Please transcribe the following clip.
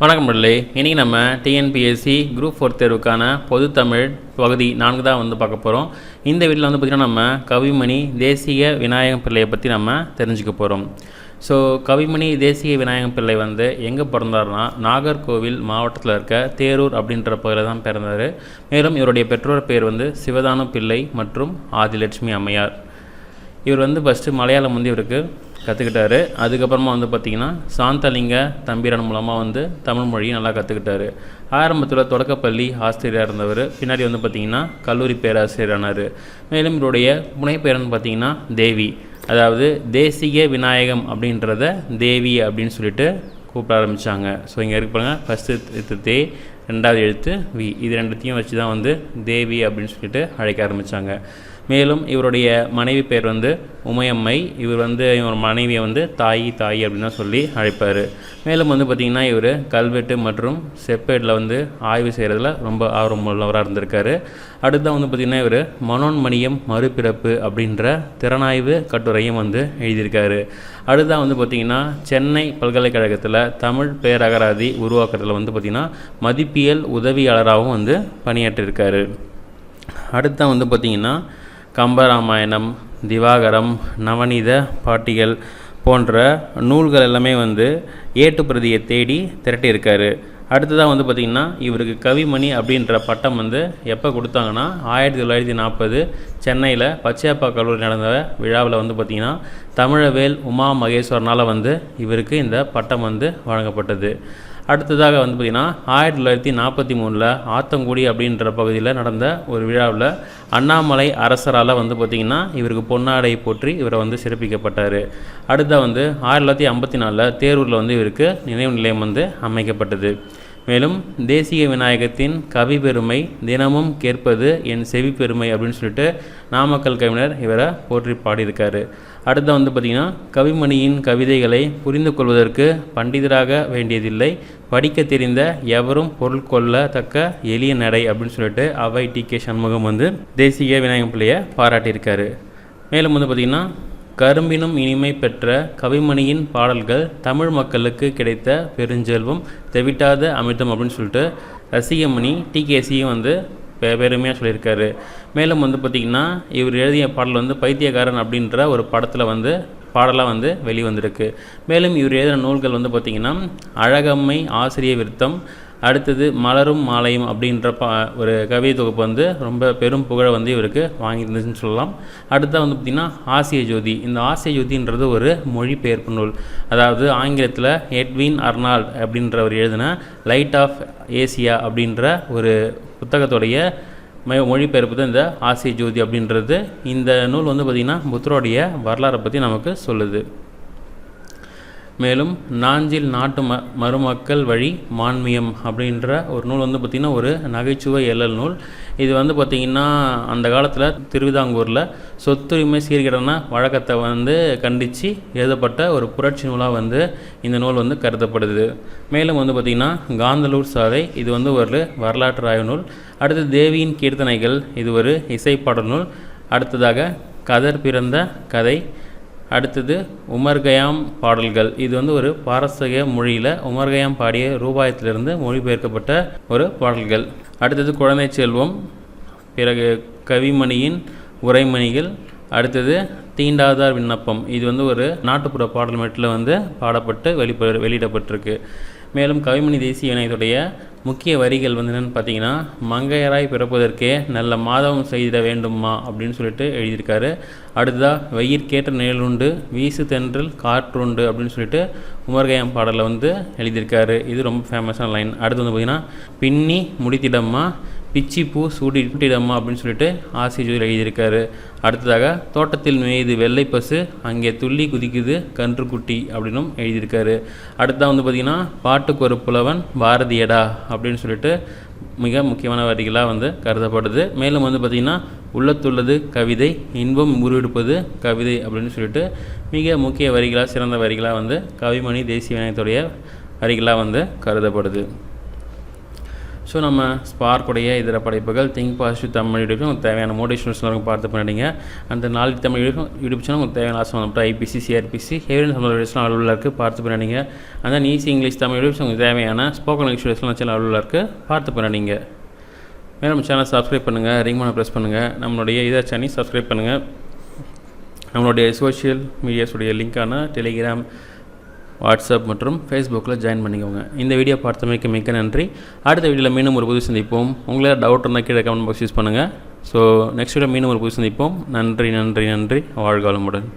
வணக்கம் பிள்ளை. இன்றைக்கி நம்ம டிஎன்பிஎஸ்சி குரூப் ஃபோர் தேர்வுக்கான பொது தமிழ் பகுதி நான்கு தான் வந்து பார்க்க போகிறோம் இந்த வீட்டில் வந்து பார்த்திங்கன்னா நம்ம கவிமணி தேசிய விநாயகம் பிள்ளையை பற்றி நம்ம தெரிஞ்சுக்க போகிறோம் ஸோ கவிமணி தேசிய விநாயகம் பிள்ளை வந்து எங்கே பிறந்தாருன்னா நாகர்கோவில் மாவட்டத்தில் இருக்க தேரூர் அப்படின்ற பகுதியில் தான் பிறந்தார். மேலும் இவருடைய பெற்றோர் பேர் வந்து சிவதான பிள்ளை மற்றும் ஆதிலட்சுமி அம்மையார். இவர் வந்து ஃபஸ்ட்டு மலையாளம் வந்து இவருக்கு கற்றுக்கிட்டாரு அதுக்கப்புறமா வந்து பார்த்திங்கன்னா சாந்தலிங்க தம்பிரான் மூலமாக வந்து தமிழ் மொழியை நல்லா கற்றுக்கிட்டாரு ஆரம்பத்தில் தொடக்கப்பள்ளி ஆசிரியராக இருந்தவர். பின்னாடி வந்து பார்த்திங்கன்னா கல்லூரி பேராசிரியரானார் மேலும் இவருடைய புனைப்பெயர்னு பார்த்திங்கன்னா தேவி. அதாவது தேசிய விநாயகம் அப்படின்றத தேவி அப்படின்னு சொல்லிட்டு கூப்பிட ஆரம்பித்தாங்க ஸோ இங்கே இருக்கு பாருங்க ஃபஸ்ட்டு தே ரெண்டாவது எழுத்து வி இது ரெண்டுத்தையும் வச்சு தான் வந்து தேவி அப்படின்னு சொல்லிட்டு அழைக்க ஆரம்பித்தாங்க மேலும் இவருடைய மனைவி பேர் வந்து உமையம்மை. இவர் வந்து இவர் மனைவியை வந்து தாயி தாயி அப்படின்னு சொல்லி அழைப்பார். மேலும் வந்து பார்த்திங்கன்னா இவர் கல்வெட்டு மற்றும் செப்பேட்டில் வந்து ஆய்வு செய்கிறதுல ரொம்ப ஆர்வம் உள்ளவராக இருந்திருக்காரு. அடுத்து வந்து பார்த்திங்கன்னா இவர் மனோன்மணியம் மறுபிறப்பு அப்படின்ற திறனாய்வு கட்டுரையும் வந்து எழுதியிருக்காரு. அடுத்ததான் வந்து பார்த்திங்கன்னா சென்னை பல்கலைக்கழகத்தில் தமிழ் பேரகராதி உருவாக்குறதுல வந்து பார்த்திங்கன்னா மதிப்பியல் உதவியாளராகவும் வந்து பணியாற்றியிருக்காரு. அடுத்த வந்து பார்த்திங்கன்னா கம்பராமாயணம் திவாகரம் நவநீத பாட்டிகள் போன்ற நூல்கள் எல்லாமே வந்து ஏட்டுப்பிரதியை தேடி திரட்டியிருக்காரு. அடுத்ததாக வந்து பார்த்திங்கன்னா இவருக்கு கவிமணி அப்படின்ற பட்டம் வந்து எப்போ கொடுத்தாங்கன்னா ஆயிரத்தி தொள்ளாயிரத்தி நாற்பது சென்னையில் பச்சையப்பா கல்லூரி நடந்த விழாவில் வந்து பார்த்திங்கன்னா தமிழவேல் உமா மகேஸ்வரனால் வந்து இவருக்கு இந்த பட்டம் வந்து வழங்கப்பட்டது. அடுத்ததாக வந்து பார்த்திங்கன்னா ஆயிரத்தி தொள்ளாயிரத்தி நாற்பத்தி மூணில் ஆத்தங்குடி அப்படின்ற பகுதியில் நடந்த ஒரு விழாவில் அண்ணாமலை அரசரால் வந்து பார்த்திங்கன்னா இவருக்கு பொன்னாடை போற்றி இவரை வந்து சிறப்பிக்கப்பட்டார். அடுத்த வந்து ஆயிரத்தி தொள்ளாயிரத்தி ஐம்பத்தி நாலில் தேரூரில் வந்து இவருக்கு நினைவு நிலையம் வந்து அமைக்கப்பட்டது. மேலும் தேசிய விநாயகத்தின் கவி பெருமை தினமும் கேட்பது என் செவி பெருமை அப்படின்னு சொல்லிட்டு நாமக்கல் கவிஞர் இவரை போற்றி பாடியிருக்காரு. அடுத்த வந்து பார்த்திங்கன்னா கவிமணியின் கவிதைகளை புரிந்து கொள்வதற்கு பண்டிதராக வேண்டியதில்லை. படிக்க தெரிந்த எவரும் பொருள் கொள்ளத்தக்க எளிய நடை அப்படின்னு சொல்லிட்டு அவை டி கே சண்முகம் வந்து தேசிய விநாயகம் பிள்ளையை பாராட்டியிருக்காரு. மேலும் வந்து பார்த்திங்கன்னா கரும்பினும் இனிமை பெற்ற கவிமணியின் பாடல்கள் தமிழ் மக்களுக்கு கிடைத்த பெருஞ்செல்வம் தெவிட்டாத அமிர்தம் அப்படின்னு சொல்லிட்டு ரசிகமணி டிகேசியும் வந்து பெருமையாக சொல்லியிருக்காரு. மேலும் வந்து பார்த்திங்கன்னா இவர் எழுதிய பாடல் வந்து பைத்தியக்காரன் அப்படின்ற ஒரு படத்தில் வந்து பாடலாக வந்து வெளிவந்திருக்கு. மேலும் இவர் எழுதின நூல்கள் வந்து பார்த்திங்கன்னா அழகம்மை ஆசிரிய விருத்தம் அடுத்தது மலரும் மாலையும் அப்படின்ற பா ஒரு கவிதை தொகுப்பு வந்து ரொம்ப பெரும் புகழை வந்து இவருக்கு வாங்கியிருந்துச்சுன்னு சொல்லலாம். அடுத்தது வந்து பார்த்திங்கன்னா ஆசிய ஜோதி. இந்த ஆசிய ஜோதின்றது ஒரு மொழிபெயர்ப்பு நூல். அதாவது ஆங்கிலத்தில் எட்வின் அர்னால்ட் அப்படின்றவர் எழுதின லைட் ஆஃப் ஏசியா அப்படின்ற ஒரு புத்தகத்துடைய மொழிபெயர்ப்பு தான் இந்த ஆசிய ஜோதி அப்படின்றது. இந்த நூல் வந்து பார்த்திங்கன்னா புத்தருடைய வரலாறை பற்றி நமக்கு சொல்லுது. மேலும் நாஞ்சில் நாட்டு ம மருமக்கள் வழி மான்மியம் அப்படின்ற ஒரு நூல் வந்து பார்த்திங்கன்னா ஒரு நகைச்சுவை எல்லல் நூல். இது வந்து பார்த்திங்கன்னா அந்த காலத்தில் திருவிதாங்கூரில் சொத்துரிமை சீர்கேடான வழக்கத்தை வந்து கண்டித்து எழுதப்பட்ட ஒரு புரட்சி நூலாக வந்து இந்த நூல் வந்து கருதப்படுது. மேலும் வந்து பார்த்திங்கன்னா காந்தலூர் சாலை இது வந்து ஒரு வரலாற்று ஆய்வு நூல். அடுத்து தேவியின் கீர்த்தனைகள் இது ஒரு இசைப்பாடல் நூல். அடுத்ததாக கதர் பிறந்த கதை அடுத்தது உமர்கயாம் பாடல்கள். இது வந்து ஒரு பாரசீக மொழியில் உமர்கயாம் பாடிய ரூபாயத்திலிருந்து மொழிபெயர்க்கப்பட்ட ஒரு பாடல்கள். அடுத்தது குழந்தை செல்வம் பிறகு கவிமணியின் உரைமணிகள் அடுத்தது தீண்டாதார் விண்ணப்பம். இது வந்து ஒரு நாட்டுப்புற பாடல் மெட்டில் வந்து பாடப்பட்டு வெளிப்ப வெளியிடப்பட்டிருக்கு. மேலும் கவிமணி தேசிய இணையத்துடைய முக்கிய வரிகள் வந்து என்னென்னு பார்த்தீங்கன்னா மங்கையராய் பிறப்பதற்கே நல்ல மாதவம் செய்திட வேண்டுமா அப்படின்னு சொல்லிட்டு எழுதியிருக்காரு. அடுத்ததாக வெயிற்கேற்ற நிழலுண்டு வீசு தென்றல் காற்றுண்டு அப்படின்னு சொல்லிட்டு உமர்கயம் பாடலில் வந்து எழுதியிருக்காரு. இது ரொம்ப ஃபேமஸான லைன் அடுத்து வந்து பார்த்திங்கன்னா பின்னி முடித்திடம்மா பிச்சி பூ சூடிடம்மா அப்படின்னு சொல்லிட்டு ஆசிரியர் எழுதியிருக்காரு. அடுத்ததாக தோட்டத்தில் மேய்து வெள்ளை பசு அங்கே துள்ளி குதிக்குது கன்றுக்குட்டி அப்படின்னும் எழுதியிருக்காரு. அடுத்ததாக வந்து பார்த்திங்கன்னா பாட்டுக்கு ஒரு புலவன் பாரதியடா அப்படின்னு சொல்லிட்டு மிக முக்கியமான வரிகளாக வந்து கருதப்படுது. மேலும் வந்து பார்த்திங்கன்னா உள்ளத்துள்ளது கவிதை இன்பம் உருவெடுப்பது கவிதை அப்படின்னு சொல்லிட்டு மிக முக்கிய வரிகளாக சிறந்த வரிகளாக வந்து கவிமணி தேசிய விநாயகத்துடைய வரிகளாக வந்து கருதப்படுது. ஸோ நம்ம ஸ்பார்க்குடைய இதர படைப்புகள் திங்க் பாசிட்டிவ் தமிழ் யூடியூப் உங்களுக்கு தேவையான மோட்டிவேஷனல் இருக்கும் பார்த்து பண்ணிடுங்க. அந்த நாலு தமிழ் யூடியூப் யூடியூப் சேனல் உங்களுக்கு தேவையான ஆசை வந்துட்டு ஐபிசி சிஆர்பிசி ஹேவியன் சம்பந்தம் அலுவலில் இருக்குது பார்த்து பண்ணிடுங்க. அந்த ஈஸி இங்கிலீஷ் தமிழ் யூடியூப்ஸ் உங்களுக்கு தேவையான ஸ்போக்கன் இங்கிலீஷ் வீடியோஸ்லாம் சேனல் அலுவலில் இருக்குது பார்த்து பண்ணிடுங்க. மேலும் நம்ம சேனல் சப்ஸ்கிரைப் பண்ணுங்கள் ரிங் பண்ண ப்ரெஸ் பண்ணுங்கள் நம்மளுடைய இதர் சேனல் சப்ஸ்கிரைப் பண்ணுங்கள் நம்மளுடைய சோஷியல் மீடியாஸுடைய லிங்க்கான டெலிகிராம் வாட்ஸ்அப் மற்றும் ஃபேஸ்புக்கில் ஜாயின் பண்ணிக்கோங்க. இந்த வீடியோ பார்த்தமைக்கு மிக்க நன்றி. அடுத்த வீடியோவில் மீண்டும் ஒரு புது சந்திப்போம். உங்களே டவுட் இருந்தால் கீழே கமெண்ட் பாக்ஸ் யூஸ் பண்ணுங்கள் ஸோ நெக்ஸ்ட் வீடியோ மீண்டும் ஒரு புது சந்திப்போம். நன்றி நன்றி நன்றி. வாழ்காலமுடன்